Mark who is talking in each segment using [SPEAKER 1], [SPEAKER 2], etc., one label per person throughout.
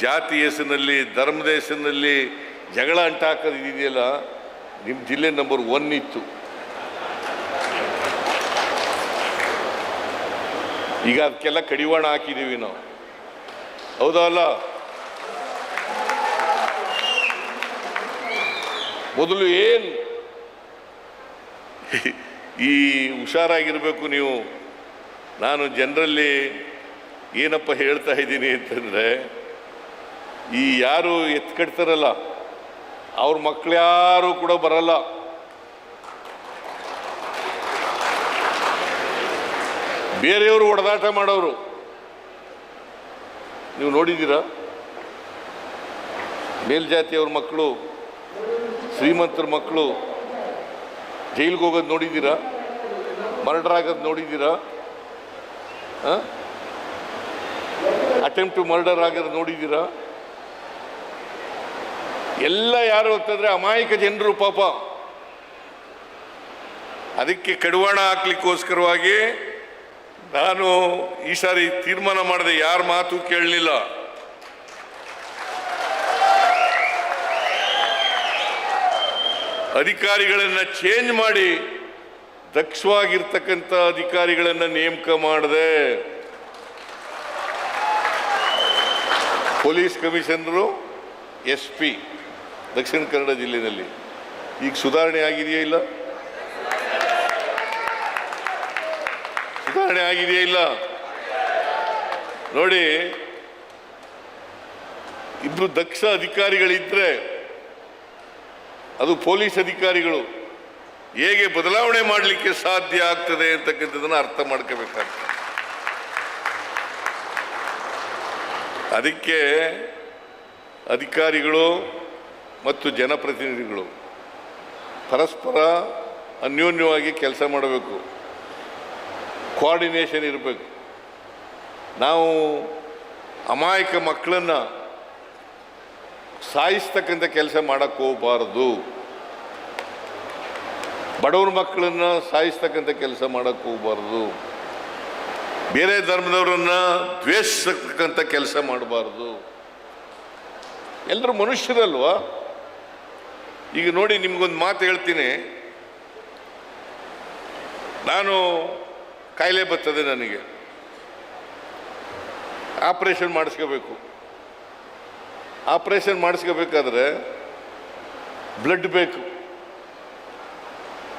[SPEAKER 1] ಜಾತಿ ಹೆಸರಿನಲ್ಲಿ, ಧರ್ಮದ ಹೆಸರಿನಲ್ಲಿ ಜಗಳ ಅಂಟಾಕೋದು ಇದೆಯಲ್ಲ ನಿಮ್ಮ ಜಿಲ್ಲೆ ನಂಬರ್ ಒನ್ ಇತ್ತು. ಈಗ ಅದಕ್ಕೆಲ್ಲ ಕಡಿವಾಣ ಹಾಕಿದ್ದೀವಿ ನಾವು. ಹೌದಾ ಅಲ್ಲ? ಮೊದಲು ಏನು? ಈ ಹುಷಾರಾಗಿರಬೇಕು ನೀವು. ನಾನು ಜನರಲ್ಲಿ ಏನಪ್ಪ ಹೇಳ್ತಾ ಇದ್ದೀನಿ ಅಂತಂದರೆ ಈ ಯಾರು ಕಟ್ತಾರಲ್ಲ ಅವ್ರ ಮಕ್ಳು ಯಾರು ಕೂಡ ಬರಲ್ಲ. ಬೇರೆಯವರು ಹೊಡೆದಾಟ ಮಾಡೋರು. ನೀವು ನೋಡಿದ್ದೀರಾ? ಮೇಲ್ಜಾತಿಯವ್ರ ಮಕ್ಕಳು ಶ್ರೀಮಂತರ ಮಕ್ಕಳು ಜೈಲಿಗೆ ಹೋಗೋದು ನೋಡಿದ್ದೀರಾ? ಮರ್ಡರ್ ಆಗೋದು ನೋಡಿದ್ದೀರಾ ಅಟೆಂಪ್ಟ್ ಟು ಮರ್ಡರ್ ಆಗೋದು ನೋಡಿದ್ದೀರಾ? ಎಲ್ಲ ಯಾರು ಅಂತಂದ್ರೆ ಅಮಾಯಕ ಜನರು ಪಾಪ. ಅದಕ್ಕೆ ಕಡಿವಾಣ ಹಾಕ್ಲಿಕ್ಕೋಸ್ಕರವಾಗಿ ನಾನು ಈ ಸಾರಿ ತೀರ್ಮಾನ ಮಾಡಿದೆ ಯಾರ ಮಾತು ಕೇಳಲಿಲ್ಲ. ಅಧಿಕಾರಿಗಳನ್ನು ಚೇಂಜ್ ಮಾಡಿ ದಕ್ಷವಾಗಿರ್ತಕ್ಕಂಥ ಅಧಿಕಾರಿಗಳನ್ನು ನೇಮಕ ಮಾಡಿದೆ police commissioner, S P. Dakshina Kannada ಜಿಲ್ಲೆಯಲ್ಲಿ ಈಗ ಸುಧಾರಣೆ ಆಗಿದೆಯೇ ಇಲ್ಲ? ಸುಧಾರಣೆ ಆಗಿದೆಯೇ ಇಲ್ಲ? ನೋಡಿ, ಇಬ್ರು ದಕ್ಷ ಅಧಿಕಾರಿಗಳಿದ್ರೆ ಅದು ಪೊಲೀಸ್ ಅಧಿಕಾರಿಗಳು ಹೇಗೆ ಬದಲಾವಣೆ ಮಾಡಲಿಕ್ಕೆ ಸಾಧ್ಯ ಆಗ್ತದೆ ಅಂತಕ್ಕಂಥದ್ದನ್ನು ಅರ್ಥ ಮಾಡ್ಕೋಬೇಕಾಗ್ತದೆ. ಅದಕ್ಕೆ ಅಧಿಕಾರಿಗಳು ಮತ್ತು ಜನಪ್ರತಿನಿಧಿಗಳು ಪರಸ್ಪರ ಅನ್ಯೋನ್ಯವಾಗಿ ಕೆಲಸ ಮಾಡಬೇಕು. ಕೋಆರ್ಡಿನೇಷನ್ ಇರಬೇಕು. ನಾವು ಅಮಾಯಕ ಮಕ್ಕಳನ್ನು ಸಾಯಿಸ್ತಕ್ಕಂಥ ಕೆಲಸ ಮಾಡೋಕ್ಕೆ ಹೋಗಬಾರ್ದು. ಬಡವ್ರ ಮಕ್ಕಳನ್ನು ಸಾಯಿಸ್ತಕ್ಕಂಥ ಕೆಲಸ ಮಾಡೋಕ್ಕೆ ಹೋಗಬಾರ್ದು. ಬೇರೆ ಧರ್ಮದವರನ್ನು ದ್ವೇಷಿಸ್ತಕ್ಕಂಥ ಕೆಲಸ ಮಾಡಬಾರ್ದು. ಎಲ್ಲರೂ ಮನುಷ್ಯರಲ್ವಾ? ಈಗ ನೋಡಿ ನಿಮಗೊಂದು ಮಾತು ಹೇಳ್ತೀನಿ. ನಾನು ಕಾಯಿಲೆ ಬರ್ತದೆ ನನಗೆ. ಆಪ್ರೇಷನ್ ಮಾಡಿಸ್ಕೋಬೇಕು. ಆಪ್ರೇಷನ್ ಮಾಡಿಸ್ಕೋಬೇಕಾದ್ರೆ ಬ್ಲಡ್ ಬೇಕು.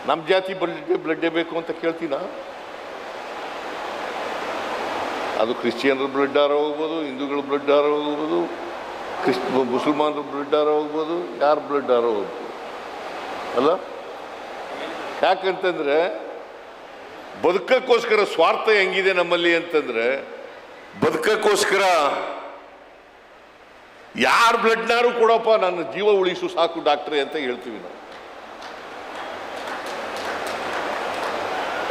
[SPEAKER 1] ನಮ್ಮ ಜಾತಿ ಬ್ಲಡ್ ಬ್ಲಡ್ಡೇ ಬೇಕು ಅಂತ ಕೇಳ್ತೀನ? ಅದು ಕ್ರಿಶ್ಚಿಯನ್ರ ಬ್ಲಡ್ ಆರೋ ಹೋಗ್ಬೋದು ಹಿಂದೂಗಳ ಬ್ಲಡ್ ಆರೋ ಹೋಗ್ಬೋದು ಕ್ರಿಸ್ ಮುಸಲ್ಮಾನರು ಬ್ಲಡ್ ಆರೋ ಹೋಗ್ಬೋದು ಯಾರು ಬ್ಲಡ್ ಆರೋ ಹೋಗ್ಬೋದು? ಅಲ್ಲ? ಯಾಕಂತಂದರೆ ಬದುಕಕ್ಕೋಸ್ಕರ ಸ್ವಾರ್ಥ ಹೆಂಗಿದೆ ನಮ್ಮಲ್ಲಿ ಅಂತಂದರೆ ಬದುಕಕ್ಕೋಸ್ಕರ ಯಾರು ಬ್ಲಡ್ನಾರು ಕೊಡಪ್ಪ ನನ್ನ ಜೀವ ಉಳಿಸು ಸಾಕು ಡಾಕ್ಟ್ರೆ ಅಂತ ಹೇಳ್ತೀವಿ ನಾವು.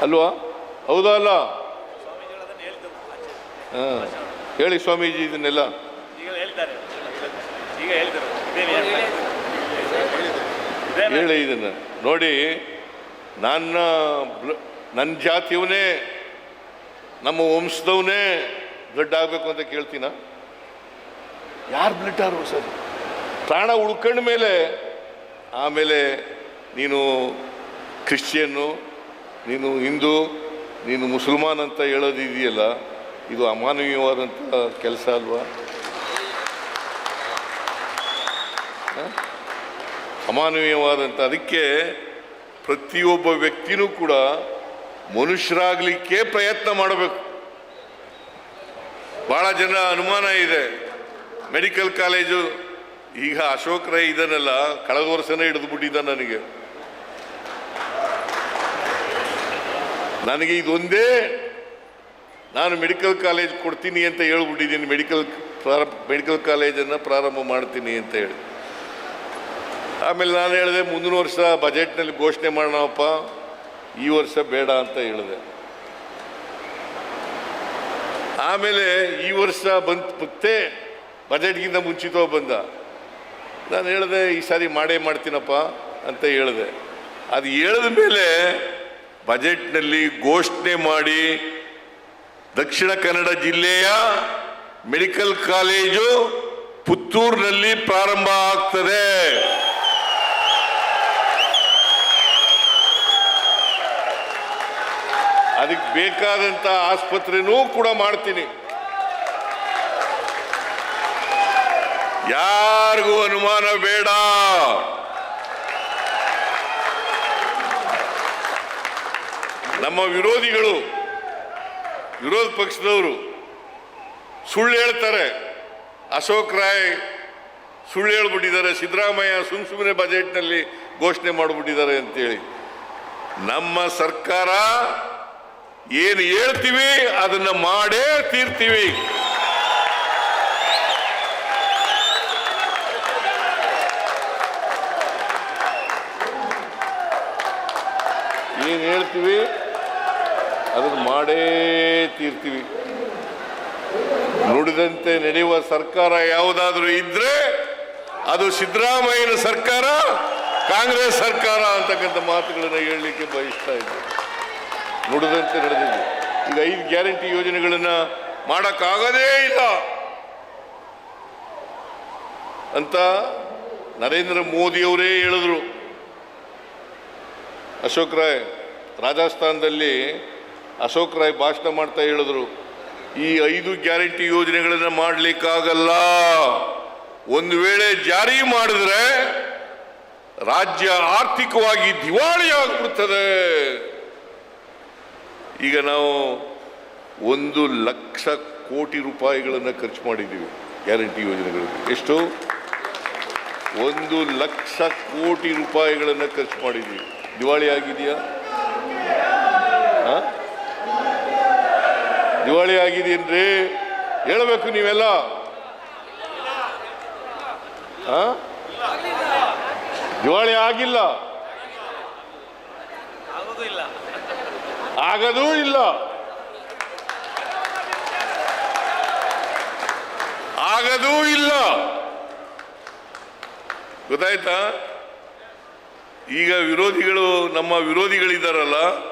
[SPEAKER 1] ಅಲ್ವಾ? ಹೌದಾ ಅಲ್ಲ? ಹಾಂ. ಹೇಳಿ ಸ್ವಾಮೀಜಿ ಇದನ್ನೆಲ್ಲ.
[SPEAKER 2] ಈಗ?
[SPEAKER 1] ಹೇಳಿ. ಇದನ್ನ. ನೋಡಿ ನನ್ನ ನನ್ನ ಜಾತಿಯವನೇ ನಮ್ಮ ವಂಶದವನೇ ಬ್ಲಡ್ ಆಗಬೇಕು ಅಂತ ಕೇಳ್ತೀನ? ಯಾರು ಬ್ಲಡ್ ಆರು ಸರ್? ಪ್ರಾಣ ಉಳ್ಕೊಂಡ ಮೇಲೆ ಆಮೇಲೆ ನೀನು ಕ್ರಿಶ್ಚಿಯನ್ನು ನೀನು ಹಿಂದೂ ನೀನು ಮುಸಲ್ಮಾನ್ ಅಂತ ಹೇಳೋದಿದೆಯಲ್ಲ ಇದು ಅಮಾನವೀಯವಾದಂಥ ಕೆಲಸ ಅಲ್ವಾ? ಅಮಾನವೀಯವಾದಂಥ ಅದಕ್ಕೆ ಪ್ರತಿಯೊಬ್ಬ ವ್ಯಕ್ತಿನೂ ಕೂಡ ಮನುಷ್ಯರಾಗಲಿಕ್ಕೆ ಪ್ರಯತ್ನ ಮಾಡಬೇಕು. ಭಾಳ ಜನ ಅನುಮಾನ ಇದೆ. ಮೆಡಿಕಲ್ ಕಾಲೇಜು, ಈಗ ಅಶೋಕ್ ರೈ ಇದನ್ನೆಲ್ಲ ಕಳೆದ ವರ್ಷನೇ ಹಿಡಿದು ಬಿಟ್ಟಿದ್ದ ನನಗೆ. ನನಗೆ ಇದೊಂದೇ, ನಾನು ಮೆಡಿಕಲ್ ಕಾಲೇಜ್ ಕೊಡ್ತೀನಿ ಅಂತ ಹೇಳ್ಬಿಟ್ಟಿದ್ದೀನಿ, ಮೆಡಿಕಲ್ ಪ್ರಾರಂಭ ಮೆಡಿಕಲ್ ಕಾಲೇಜನ್ನು ಪ್ರಾರಂಭ ಮಾಡ್ತೀನಿ ಅಂತ ಹೇಳಿ. ಆಮೇಲೆ ನಾನು ಹೇಳಿದೆ, ಮುಂದಿನ ವರ್ಷ ಬಜೆಟ್ನಲ್ಲಿ ಘೋಷಣೆ ಮಾಡೋಣಪ್ಪ. ಈ ವರ್ಷ ಬೇಡ ಅಂತ ಹೇಳಿದೆ. ಆಮೇಲೆ ಈ ವರ್ಷ ಬಂತ್ ಮತ್ತೆ ಬಜೆಟ್ಗಿಂತ ಮುಂಚಿತವಾಗಿ ಬಂದ. ನಾನು ಹೇಳಿದೆ, ಈ ಸಾರಿ ಮಾಡೇ ಮಾಡ್ತೀನಪ್ಪ ಅಂತ ಹೇಳಿದೆ. ಅದು ಹೇಳಿದ ಮೇಲೆ ಬಜೆಟ್ನಲ್ಲಿ ಘೋಷಣೆ ಮಾಡಿ ದಕ್ಷಿಣ ಕನ್ನಡ ಜಿಲ್ಲೆಯ ಮೆಡಿಕಲ್ ಕಾಲೇಜು ಪುತ್ತೂರಿನಲ್ಲಿ ಪ್ರಾರಂಭ ಆಗ್ತದೆ. ಅದಕ್ಕೆ ಬೇಕಾದಂಥ ಆಸ್ಪತ್ರೆನೂ ಕೂಡ ಮಾಡ್ತೀನಿ. ಯಾರಿಗೂ ಅನುಮಾನ ಬೇಡ. ನಮ್ಮ ವಿರೋಧಿಗಳು, ವಿರೋಧ ಪಕ್ಷದವರು ಸುಳ್ಳು ಹೇಳ್ತಾರೆ. ಅಶೋಕ್ ರಾಯ್ ಸುಳ್ಳು ಹೇಳ್ಬಿಟ್ಟಿದ್ದಾರೆ, ಸಿದ್ದರಾಮಯ್ಯ ಸುಮ್ ಸುಮ್ಮನೆ ಬಜೆಟ್ನಲ್ಲಿ ಘೋಷಣೆ ಮಾಡಿಬಿಟ್ಟಿದ್ದಾರೆ ಅಂತೇಳಿ. ನಮ್ಮ ಸರ್ಕಾರ ಏನು ಹೇಳ್ತೀವಿ ಅದನ್ನ ಮಾಡೇ ತೀರ್ತೀವಿ. ಏನು ಹೇಳ್ತೀವಿ? ಅದನ್ನ ಮಾಡೇ ತೀರ್ತೀವಿ. ನುಡಿದಂತೆ ನಡೆಯುವ ಸರ್ಕಾರ ಯಾವುದಾದ್ರೂ ಇದ್ರೆ ಅದು ಸಿದ್ದರಾಮಯ್ಯನ ಸರ್ಕಾರ, ಕಾಂಗ್ರೆಸ್ ಸರ್ಕಾರ ಅಂತಕ್ಕಂಥ ಮಾತುಗಳನ್ನು ಹೇಳಲಿಕ್ಕೆ ಬಯಸ್ತಾ ಇದ್ದೆ ನುಡಿದಂತೆ ನಡೆದಿದೆ. ಈಗ ಐದು ಗ್ಯಾರಂಟಿ ಯೋಜನೆಗಳನ್ನು ಮಾಡೋಕ್ಕಾಗದೇ ಇಲ್ಲ. ಅಂತ ನರೇಂದ್ರ ಮೋದಿಯವರೇ ಹೇಳಿದ್ರು. ಅಶೋಕ್ ರಾಯ್ ರಾಜಸ್ಥಾನದಲ್ಲಿ ಅಶೋಕ್ ರಾಯ್ ಭಾಷಣ ಮಾಡ್ತಾ ಹೇಳಿದ್ರು. ಈ ಐದು ಗ್ಯಾರಂಟಿ ಯೋಜನೆಗಳನ್ನು ಮಾಡಲಿಕ್ಕಾಗಲ್ಲ. ಒಂದು ವೇಳೆ ಜಾರಿ ಮಾಡಿದ್ರೆ ರಾಜ್ಯ ಆರ್ಥಿಕವಾಗಿ ದಿವಾಳಿ ಆಗ್ಬಿಡ್ತದೆ ಈಗ ನಾವು ಒಂದು ಲಕ್ಷ ಕೋಟಿ ರೂಪಾಯಿಗಳನ್ನು ಖರ್ಚು ಮಾಡಿದ್ದೀವಿ, ಗ್ಯಾರಂಟಿ ಯೋಜನೆಗಳಿಗೆ ಎಷ್ಟು? ಒಂದು ಲಕ್ಷ ಕೋಟಿ ರೂಪಾಯಿಗಳನ್ನು ಖರ್ಚು ಮಾಡಿದ್ದೀವಿ. ದಿವಾಳಿ ಆಗಿದೆಯಾ? ದಿವಾಳಿ ಆಗಿದೆಯೇನ್ರಿ ಹೇಳಬೇಕು ನೀವೆಲ್ಲ? ದಿವಾಳಿ ಆಗಿಲ್ಲ
[SPEAKER 2] ಆಗೋದು ಇಲ್ಲ
[SPEAKER 1] ಆಗದೂ ಇಲ್ಲ. ಆಗದೂ ಇಲ್ಲ. ಗೊತ್ತಾಯ್ತಾ? ಈಗ ವಿರೋಧಿಗಳು ನಮ್ಮ ವಿರೋಧಿಗಳಿದ್ದಾರಲ್ಲ